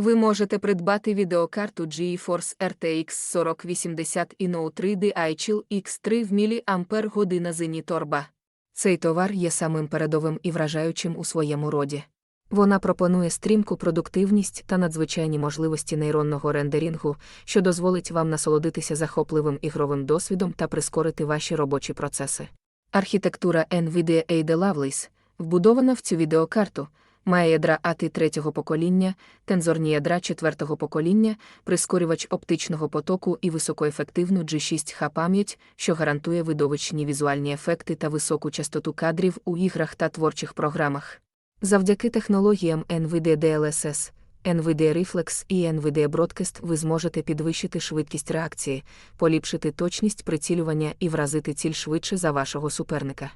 Ви можете придбати відеокарту GeForce RTX 4080 Inno 3D iChill X3 в мАч зені торба. Цей товар є самим передовим і вражаючим у своєму роді. Вона пропонує стрімку продуктивність та надзвичайні можливості нейронного рендерінгу, що дозволить вам насолодитися захопливим ігровим досвідом та прискорити ваші робочі процеси. Архітектура NVIDIA Ada Lovelace, вбудована в цю відеокарту, має ядра ATI третього покоління, тензорні ядра четвертого покоління, прискорювач оптичного потоку і високоефективну G6H пам'ять, що гарантує видовищні візуальні ефекти та високу частоту кадрів у іграх та творчих програмах. Завдяки технологіям NVIDIA DLSS, NVIDIA Reflex і NVIDIA Broadcast ви зможете підвищити швидкість реакції, поліпшити точність прицілювання і вразити ціль швидше за вашого суперника.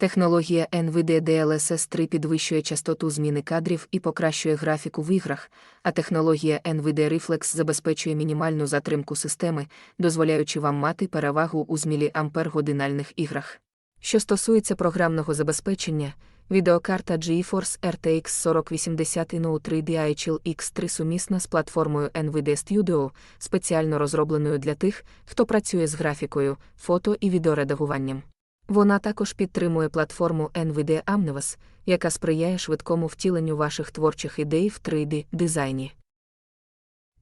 Технологія NVIDIA DLSS 3 підвищує частоту зміни кадрів і покращує графіку в іграх, а технологія NVIDIA Reflex забезпечує мінімальну затримку системи, дозволяючи вам мати перевагу у змілі ампер-годинальних іграх. Що стосується програмного забезпечення, відеокарта GeForce RTX 4080 Inno 3D iChill X3 сумісна з платформою NVIDIA Studio, спеціально розробленою для тих, хто працює з графікою, фото і відеоредагуванням. Вона також підтримує платформу NVIDIA Omnivus, яка сприяє швидкому втіленню ваших творчих ідей в 3D-дизайні.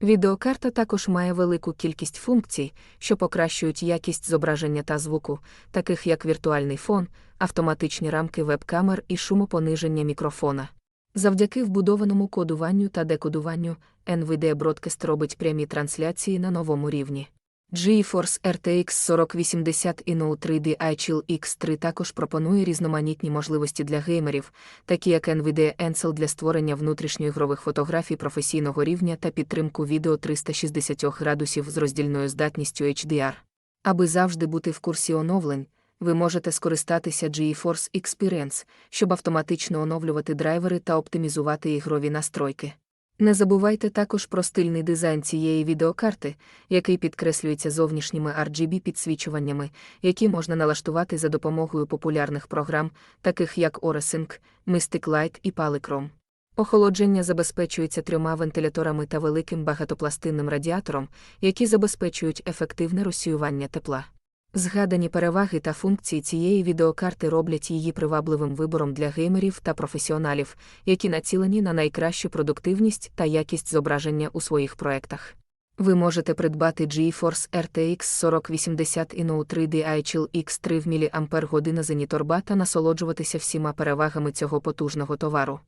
Відеокарта також має велику кількість функцій, що покращують якість зображення та звуку, таких як віртуальний фон, автоматичні рамки веб-камер і шумопониження мікрофона. Завдяки вбудованому кодуванню та декодуванню, NVIDIA Broadcast робить прямі трансляції на новому рівні. GeForce RTX 4080 Inno 3D iChill X3 також пропонує різноманітні можливості для геймерів, такі як NVIDIA Ansel для створення внутрішньоігрових фотографій професійного рівня та підтримку відео 360 градусів з роздільною здатністю HDR. Аби завжди бути в курсі оновлень, ви можете скористатися GeForce Experience, щоб автоматично оновлювати драйвери та оптимізувати ігрові настройки. Не забувайте також про стильний дизайн цієї відеокарти, який підкреслюється зовнішніми RGB підсвічуваннями, які можна налаштувати за допомогою популярних програм, таких як OreSync, Mystic Light і Polychrome. Охолодження забезпечується трьома вентиляторами та великим багатопластинним радіатором, які забезпечують ефективне розсіювання тепла. Згадані переваги та функції цієї відеокарти роблять її привабливим вибором для геймерів та професіоналів, які націлені на найкращу продуктивність та якість зображення у своїх проектах. Ви можете придбати GeForce RTX 4080 Inno 3D iChill X3 в мАч зені торба та насолоджуватися всіма перевагами цього потужного товару.